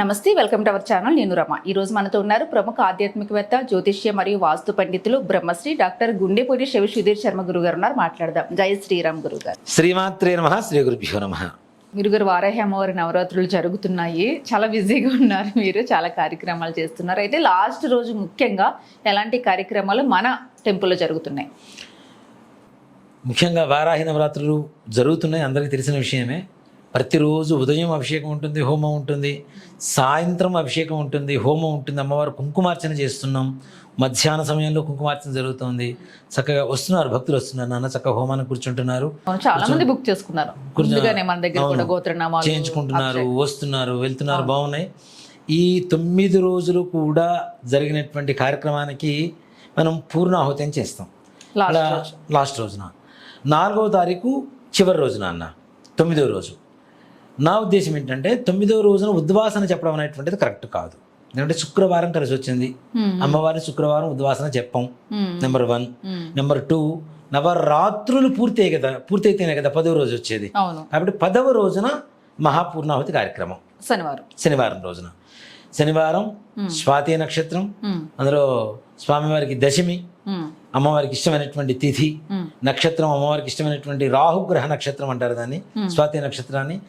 నమస్తే welcome to our channel నేను రమ. ఈ రోజు మనతో ఉన్నారు ప్రముఖ ఆధ్యాత్మికవేత్త జ్యోతిష్య మరియు వాస్తు పండితులు బ్రహ్మశ్రీ డాక్టర్ గుండెపూడి శివ సుధీర్ శర్మ గురువు గారు ఉన్నారు. మాట్లాడదాం. జై శ్రీరామ్ గురువు గారు శ్రీమాత్రే నమ శ్రీ గురుభ్యో నమ. గురుగారు వారాహి అమ్మవారి నవరాత్రులు జరుగుతున్నాయి. చాలా బిజీగా ఉన్నారు మీరు చాలా కార్యక్రమాలు చేస్తున్నారు. అయితే లాస్ట్ రోజు ముఖ్యంగా ఎలాంటి కార్యక్రమాలు మన టెంపుల్లో జరుగుతున్నాయి? ముఖ్యంగా వారాహి నవరాత్రులు జరుగుతున్నాయి. అందరికీ తెలిసిన విషయమే. ప్రతిరోజు ఉదయం అభిషేకం ఉంటుంది హోమం ఉంటుంది సాయంత్రం అభిషేకం ఉంటుంది హోమం ఉంటుంది. అమ్మవారు కుంకుమార్చన చేస్తున్నాం. మధ్యాహ్న సమయంలో కుంకుమార్చన జరుగుతుంది. చక్కగా వస్తున్నారు భక్తులు వస్తున్నారు. నాన్న చక్కగా హోమాన్ని కూర్చుంటున్నారు. అవును, చాలా మంది బుక్ చేసుకున్నారు. చేయించుకుంటున్నారు వస్తున్నారు వెళ్తున్నారు బాగున్నాయి. ఈ తొమ్మిది రోజులు కూడా జరిగినటువంటి కార్యక్రమానికి మనం పూర్ణాహుతి చేస్తాం. లాస్ట్ రోజున. నాలుగవ తారీఖు చివరి రోజున అన్న. తొమ్మిదవ రోజు. నా ఉద్దేశం ఏంటంటే తొమ్మిదవ రోజున ఉద్వాసన చెప్పడం అనేటువంటిది కరెక్ట్ కాదు. ఎందుకంటే శుక్రవారం కలిసి వచ్చింది. అమ్మవారిని శుక్రవారం ఉద్వాసన చెప్పం. Number one. నెంబర్ టూ నవరాత్రులు పూర్తయి కదా పూర్తయితేనే కదా పదవ రోజు వచ్చేది. కాబట్టి పదవ రోజున మహాపూర్ణాహుతి కార్యక్రమం. శనివారం. శనివారం రోజున. శనివారం స్వాతి నక్షత్రం. అందులో స్వామివారికి దశమి. అమ్మవారికి ఇష్టమైనటువంటి తిథి. నక్షత్రం అమ్మవారికి ఇష్టమైనటువంటి రాహుగ్రహ నక్షత్రం అంటారు దాన్ని. స్వాతి నక్షత్రాన్ని.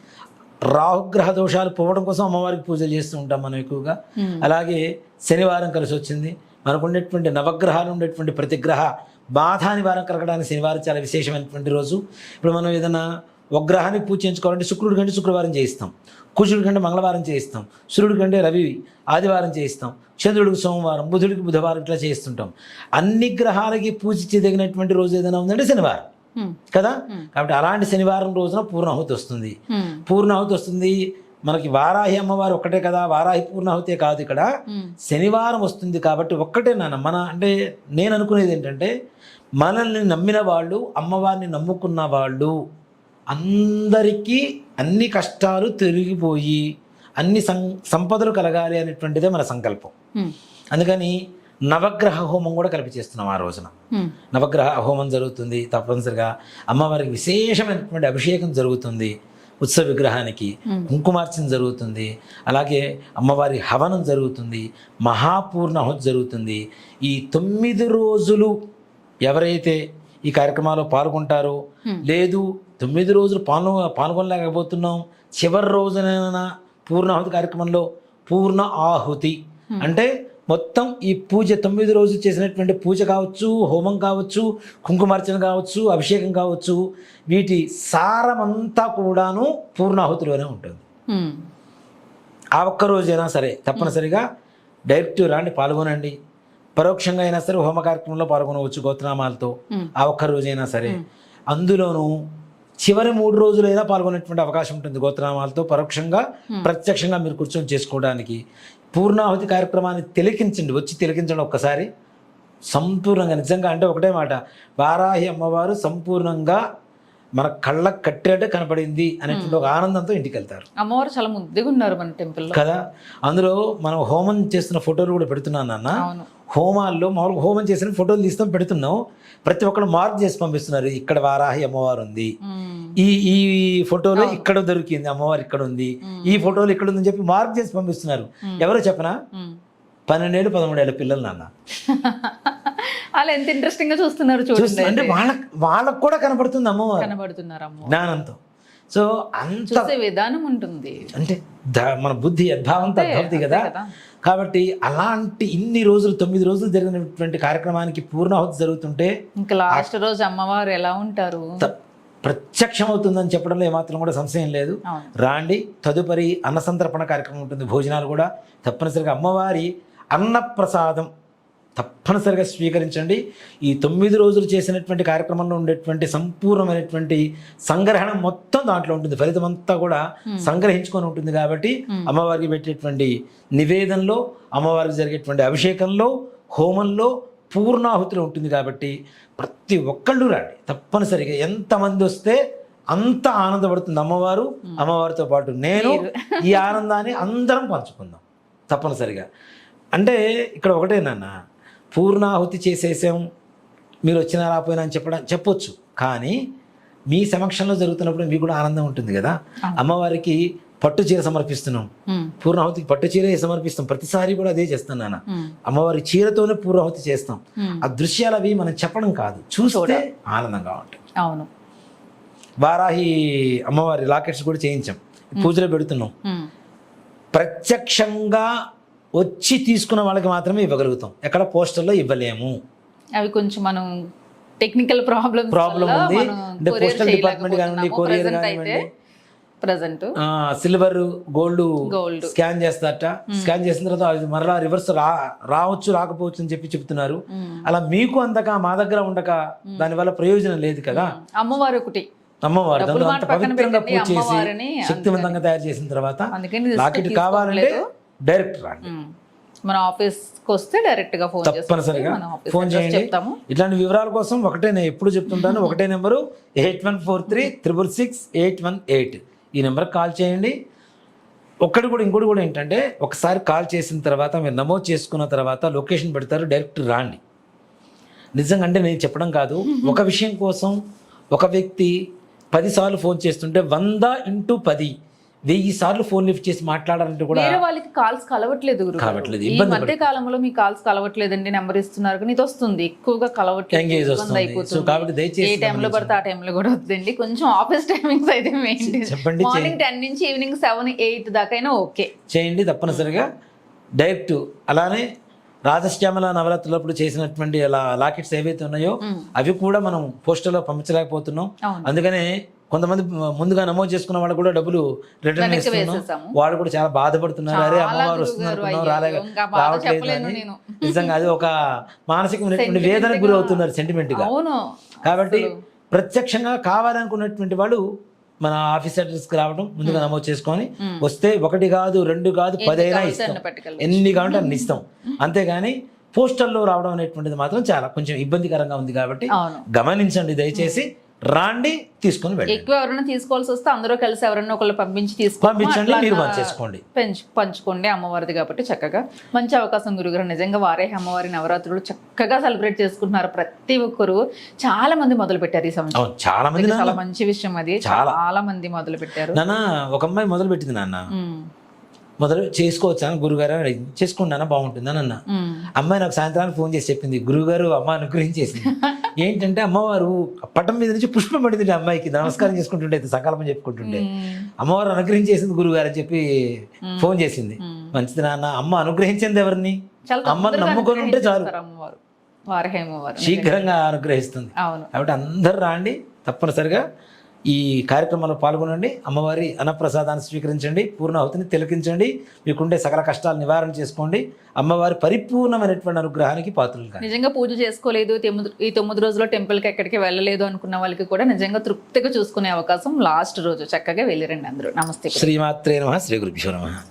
రాహుగ్రహ దోషాలు పోవడం కోసం అమ్మవారికి పూజలు చేస్తూ ఉంటాం మనం ఎక్కువగా. Hmm. అలాగే శనివారం కలిసి వచ్చింది. మనకు ఉండేటువంటి నవగ్రహాలు ఉండేటువంటి ప్రతి గ్రహ బాధ నివారణ కలగడానికి శనివారం చాలా విశేషమైనటువంటి రోజు. ఇప్పుడు మనం ఏదైనా ఒక గ్రహాన్ని పూజ చేయించుకోవాలంటే శుక్రుడి కంటే శుక్రవారం చేయిస్తాం. కుజుడి కంటే మంగళవారం చేయిస్తాం. సూర్యుడి కంటే రవి ఆదివారం చేయిస్తాం. చంద్రుడికి సోమవారం బుధుడికి బుధవారం ఇట్లా చేస్తుంటాం అన్ని గ్రహాలకి పూజ చేయదగినటువంటి రోజు ఏదైనా ఉందంటే శనివారం. కదా? కాబట్టి అలాంటి శనివారం రోజున పూర్ణాహుతి వస్తుంది. పూర్ణాహుతి వస్తుంది. మనకి వారాహి అమ్మవారు ఒక్కటే కదా వారాహి పూర్ణాహుతే కాదు ఇక్కడ. శనివారం వస్తుంది కాబట్టి ఒక్కటే నాన్న మన అంటే నేను అనుకునేది ఏంటంటే మనల్ని నమ్మిన వాళ్ళు అమ్మవారిని నమ్ముకున్న వాళ్ళు అందరికీ అన్ని కష్టాలు తిరిగిపోయి అన్ని సం సంపదలు కలగాలి అనేటువంటిదే మన సంకల్పం. అందుకని నవగ్రహ హోమం కూడా కలిపి చేస్తున్నాం ఆ రోజున. నవగ్రహ హోమం జరుగుతుంది తప్పనిసరిగా అమ్మవారికి విశేషమైనటువంటి అభిషేకం జరుగుతుంది ఉత్సవ విగ్రహానికి కుంకుమార్చన జరుగుతుంది అలాగే అమ్మవారి హవనం జరుగుతుంది మహాపూర్ణాహుతి జరుగుతుంది. ఈ తొమ్మిది రోజులు ఎవరైతే ఈ కార్యక్రమాల్లో పాల్గొంటారో లేదు తొమ్మిది రోజులు పాల్గొ పాల్గొనలేకపోతున్నాం చివరి రోజునైనా పూర్ణాహుతి కార్యక్రమంలో పూర్ణ ఆహుతి అంటే మొత్తం ఈ పూజ తొమ్మిది రోజులు చేసినటువంటి పూజ కావచ్చు హోమం కావచ్చు కుంకుమార్చన కావచ్చు అభిషేకం కావచ్చు వీటి సారమంతా కూడాను పూర్ణాహుతిలోనే ఉంటుంది. ఆ ఒక్క రోజైనా సరే తప్పనిసరిగా డైరెక్ట్ రాండి పాల్గొనండి. పరోక్షంగా అయినా సరే హోమ కార్యక్రమంలో పాల్గొనవచ్చు గోత్రనామాలతో. ఆ ఒక్క రోజైనా సరే అందులోనూ చివరి మూడు రోజులైనా పాల్గొనేటువంటి అవకాశం ఉంటుంది గోత్రనామాలతో పరోక్షంగా ప్రత్యక్షంగా మీరు కూర్చొని చేసుకోవడానికి. పూర్ణాహుతి కార్యక్రమాన్ని తిలకించండి వచ్చి తిలకించండి ఒక్కసారి. సంపూర్ణంగా నిజంగా అంటే ఒకటే మాట. వారాహి అమ్మవారు సంపూర్ణంగా మన కళ్ళకు కట్టినట్టే కనపడింది అనేటువంటి ఒక ఆనందంతో ఇంటికి వెళ్తారు అమ్మవారు చాలా ముద్దుగా ఉన్నారు మన టెంపుల్లో. కదా? అందులో మనం హోమం చేస్తున్న ఫోటోలు కూడా పెడుతున్నాను నాన్న. అవును. హోమాల్లో మామూలుగా హోమం చేసిన ఫోటోలు తీస్తాం పెడుతున్నాం. ప్రతి ఒక్కరు మార్క్ చేసి పంపిస్తున్నారు ఇక్కడ వారాహి అమ్మవారు ఉంది. ఈ ఈ ఫోటోలో ఇక్కడ దొరికింది అమ్మవారు ఇక్కడ ఉంది. ఈ ఫోటోలు ఇక్కడ ఉందని చెప్పి మార్క్ చేసి పంపిస్తున్నారు. ఎవరో చెప్పనా. పన్నెండేళ్ళు పదమూడేళ్ళ పిల్లలు నాన్న. వాళ్ళు ఎంత ఇంట్రెస్టింగ్గా చూస్తున్నారు చూడండి అంటే వాళ్ళ వాళ్ళకు కూడా కనపడుతుంది అమ్మవారు. కనబడుతున్నారు అమ్మ జ్ఞానంతో. సో అంత చూసే విధానం ఉంటుంది. అంటే మన బుద్ధి యద్భావంతో అద్భవతి కదా. కాబట్టి అలాంటి ఇన్ని రోజులు తొమ్మిది రోజులు జరిగినటువంటి కార్యక్రమానికి పూర్ణాహుతి జరుగుతుంటే ఇంకా లాస్ట్ రోజు అమ్మవారు ఎలా ఉంటారు? త- ప్రత్యక్షమవుతుందని చెప్పడంలో ఏమాత్రం కూడా సంశయం లేదు. రాండి తదుపరి అన్నసంతర్పణ కార్యక్రమం ఉంటుంది భోజనాలు కూడా. తప్పనిసరిగా అమ్మవారి అన్నప్రసాదం తప్పనిసరిగా స్వీకరించండి. ఈ తొమ్మిది రోజులు చేసినటువంటి కార్యక్రమంలో ఉండేటువంటి సంపూర్ణమైనటువంటి సంగ్రహణం మొత్తం దాంట్లో ఉంటుంది. ఫలితం అంతా కూడా సంగ్రహించుకొని ఉంటుంది కాబట్టి అమ్మవారికి పెట్టేటువంటి నివేదనలో అమ్మవారికి జరిగేటువంటి అభిషేకంలో హోమంలో పూర్ణాహుతిలో ఉంటుంది కాబట్టి ప్రతి ఒక్కళ్ళు రండి. తప్పనిసరిగా ఎంతమంది వస్తే అంత ఆనందపడుతుంది అమ్మవారు. అమ్మవారితో పాటు నేను ఈ ఆనందాన్ని అందరం పంచుకుందాం. తప్పనిసరిగా. అంటే ఇక్కడ ఒకటే నాన్న పూర్ణాహుతి చేసేసాం మీరు వచ్చినా రాపోయినా అని చెప్పడం చెప్పొచ్చు. కానీ మీ సమక్షంలో జరుగుతున్నప్పుడు మీకు కూడా ఆనందం ఉంటుంది కదా? అమ్మవారికి పట్టు చీర సమర్పిస్తున్నాం. పూర్ణాహుతికి పట్టు చీరే సమర్పిస్తాం. ప్రతిసారి కూడా అదే చేస్తాను నాన్న. అమ్మవారి చీరతోనే పూర్ణాహుతి చేస్తాం. ఆ దృశ్యాలు అవి మనం చెప్పడం కాదు. చూస్తే ఆనందంగా ఉంటాయి అవును. వారాహి అమ్మవారి లాకెట్స్ కూడా చేయించాం. పూజలో పెడుతున్నాం. ప్రత్యక్షంగా వచ్చి తీసుకున్న వాళ్ళకి మాత్రమే ఇవ్వగలుగుతాం. ఎక్కడ పోస్టర్లో ఇవ్వలేము. అవి కొంచెం మనం టెక్నికల్ ప్రాబ్లమ్ Problem ఉంది. అంటే postal department కానివ్వండి, అయితే కానివ్వండి. Present silver gold gold scan చేస్తారట. స్కాన్ చేసిన తర్వాత మరలా రివర్స్ రా రావచ్చు రాకపోవచ్చు అని చెప్పి చెప్తున్నారు. అలా మీకు అందక మా దగ్గర ఉండక దానివల్ల ప్రయోజనం లేదు కదా. అమ్మవారు ఒకటి. అమ్మవారు పవిత్రంగా పూజ చేసి శక్తివంతంగా తయారు చేసిన తర్వాత లాకెట్ కావాలంటే డైరెక్ట్ రండి. మన ఆఫీస్కి వస్తే డైరెక్ట్గా ఫోన్ తప్పనిసరిగా ఫోన్ చేయండి. చెప్తాము. ఇట్లాంటి వివరాల కోసం ఒకటే నేను ఎప్పుడు చెప్తుంటాను. ఒకటే number eight one four three triple six eight one eight. ఈ నెంబర్కి కాల్ చేయండి. ఒక్కటి కూడా ఇంకోటి కూడా ఏంటంటే ఒకసారి కాల్ చేసిన తర్వాత మీరు నమోదు చేసుకున్న తర్వాత లొకేషన్ పెడతారు డైరెక్ట్ రాండి. నిజంగా అంటే నేను చెప్పడం కాదు. ఒక విషయం కోసం ఒక వ్యక్తి పదిసార్లు ఫోన్ చేస్తుంటే వంద ఇంటూ పది వెయ్యి సార్లు ఫోన్ లిఫ్ట్ చేసి మాట్లాడాలంటే కూడా వేరే వాళ్ళకి కాల్స్ కలవట్లేదు గురు కలవట్లేదు, ఈ మధ్య కాలంలో మీ కాల్స్ కలవట్లేదండి నెంబర్ ఇస్తున్నారు కానీ ఇది వస్తుంది ఎక్కువగా కలవట్లేదు. సో కాబట్టి దయచేసి ఏ టైంలో పడితే ఆ టైంలో కూడా వద్దండి. కొంచెం ఆఫీస్ టైమింగ్స్ అయితే చెప్పండి మార్నింగ్ టెన్ నుంచి ఈవినింగ్ సెవెన్ ఎయిట్ దాకైనా ఓకే చేయండి తప్పనిసరిగా. డైరెక్ట్ అలానే రాజశ్యామల నవరాత్రులప్పుడు చేసినటువంటి అలా లాకెట్స్ ఏవైతే ఉన్నాయో అవి కూడా మనం పోస్టర్లో పంపించలేకపోతున్నాం. అందుకనే కొంతమంది ముందుగా నమోదు చేసుకున్న వాళ్ళు కూడా డబ్బులు రిటర్న్ ఇస్తున్నాం. వాళ్ళు కూడా చాలా బాధపడుతున్నారు. అరే అమ్మవారు వస్తున్నారు రావట్లేదు. నిజంగా అది ఒక మానసికమైనటువంటి వేదనకు గురి అవుతున్నారు సెంటిమెంట్గా అవును కాబట్టి ప్రత్యక్షంగా కావాలనుకున్నటువంటి వాళ్ళు మన ఆఫీస్ అడ్రస్కి రావడం ముందుగా నమోదు చేసుకొని వస్తే ఒకటి కాదు రెండు కాదు పదైనా ఇస్తాం. ఎన్ని కావాలంటే అన్ని ఇస్తాం. అంతేగాని పోస్టర్లో రావడం అనేటువంటిది మాత్రం చాలా కొంచెం ఇబ్బందికరంగా ఉంది కాబట్టి గమనించండి దయచేసి. రాండి తీసుకొని వెళ్ళండి. ఎక్కువ ఎవరైనా తీసుకోవాల్సి వస్తే అందరూ కలిసి ఎవరైనా ఒకళ్ళు పంపించి పంపించండి మీరు పంచేసుకోండి. పెంచు పంచుకోండి అమ్మవారిది కాబట్టి చక్కగా. మంచి అవకాశం గురుగారు. నిజంగా వారే అమ్మవారి నవరాత్రులు చక్కగా సెలబ్రేట్ చేసుకుంటున్నారు. ప్రతి ఒక్కరు చాలా మంది మొదలు పెట్టారు ఈ సంవత్సరం. చాలా మంది చాలా మంచి విషయం అది. చాలా. మంది మొదలు పెట్టారు. నాన్న ఒక అమ్మాయి మొదలు పెట్టింది నాన్న. మొదలు చేసుకోవచ్చా? గురుగారు అని అడిగింది. చేసుకోండి నాన్న బాగుంటుంది అని అన్న. అమ్మాయి నాకు సాయంత్రానికి ఫోన్ చేసి చెప్పింది గురుగారు అమ్మ అనుగ్రహించేసింది. ఏంటంటే అమ్మవారు పట్టం మీద నుంచి పుష్పం పడింది ఆ అమ్మాయికి నమస్కారం చేసుకుంటుండే సంకల్పం చెప్పుకుంటుండే. అమ్మవారు అనుగ్రహించేసింది గురుగారు అని చెప్పి ఫోన్ చేసింది. మంచిది నాన్న అమ్మ అనుగ్రహించింది ఎవరిని? అమ్మని తొందరగా నమ్ముకొని ఉంటే చాలు. శీఘ్రంగా అనుగ్రహిస్తుంది. కాబట్టి అందరు రాండి తప్పనిసరిగా ఈ కార్యక్రమంలో పాల్గొనండి. అమ్మవారి అన్నప్రసాదాన్ని స్వీకరించండి. పూర్ణాహుతిని తిలకించండి. మీకుండే సకల కష్టాలు నివారణ చేసుకోండి. అమ్మవారి పరిపూర్ణమైనటువంటి అనుగ్రహానికి పాత్రలు నిజంగా పూజ చేసుకోలేదు. తొమ్మిది ఈ తొమ్మిది రోజుల్లో టెంపుల్కి ఎక్కడికి వెళ్ళలేదు అనుకున్న వాళ్ళకి కూడా నిజంగా తృప్తిగా చూసుకునే అవకాశం లాస్ట్ రోజు చక్కగా వెళ్ళిరండి అందరూ. నమస్తే. శ్రీమాత్రే నమ. శ్రీ గురుభ్యో నమ.